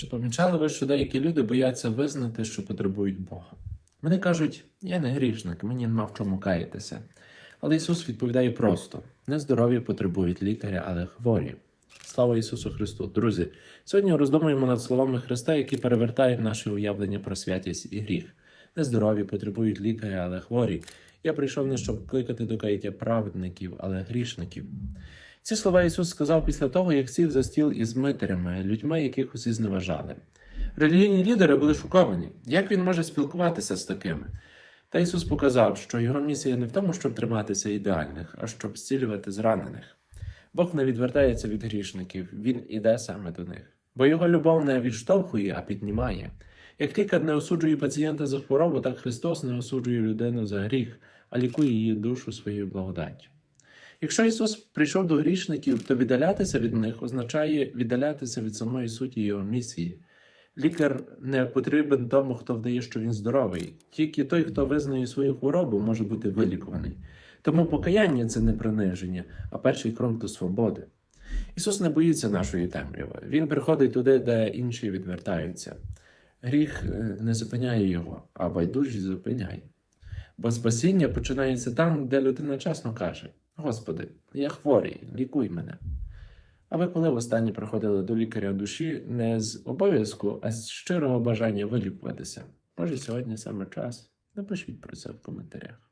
Чи помічали ви, що деякі люди бояться визнати, що потребують Бога? Вони кажуть, я не грішник, мені нема в чому каятися. Але Ісус відповідає просто: нездорові потребують лікаря, але хворі. Слава Ісусу Христу! Друзі, сьогодні роздумуємо над словами Христа, які перевертають наше уявлення про святість і гріх. Нездорові потребують лікаря, але хворі. Я прийшов не щоб кликати до каяття праведників, але грішників. Ці слова Ісус сказав після того, як сів за стіл із митарями, людьми, яких усі зневажали. Релігійні лідери були шоковані. Як він може спілкуватися з такими? Та Ісус показав, що його місія не в тому, щоб триматися ідеальних, а щоб зцілювати зранених. Бог не відвертається від грішників, Він іде саме до них. Бо його любов не відштовхує, а піднімає. Як лікар не осуджує пацієнта за хворобу, так Христос не осуджує людину за гріх, а лікує її душу своєю благодаттю. Якщо Ісус прийшов до грішників, то віддалятися від них означає віддалятися від самої суті Його місії. Лікар не потрібен тому, хто вдає, що він здоровий. Тільки той, хто визнає свою хворобу, може бути вилікуваний. Тому покаяння це не приниження, а перший крок до свободи. Ісус не боїться нашої темряви. Він приходить туди, де інші відвертаються. Гріх е, не зупиняє його, а байдужість зупиняє. Бо спасіння починається там, де людина чесно каже: Господи, я хворий, лікуй мене. А ви коли востаннє приходили до лікаря душі не з обов'язку, а з щирого бажання вилікуватися? Може, сьогодні саме час? Напишіть про це в коментарях.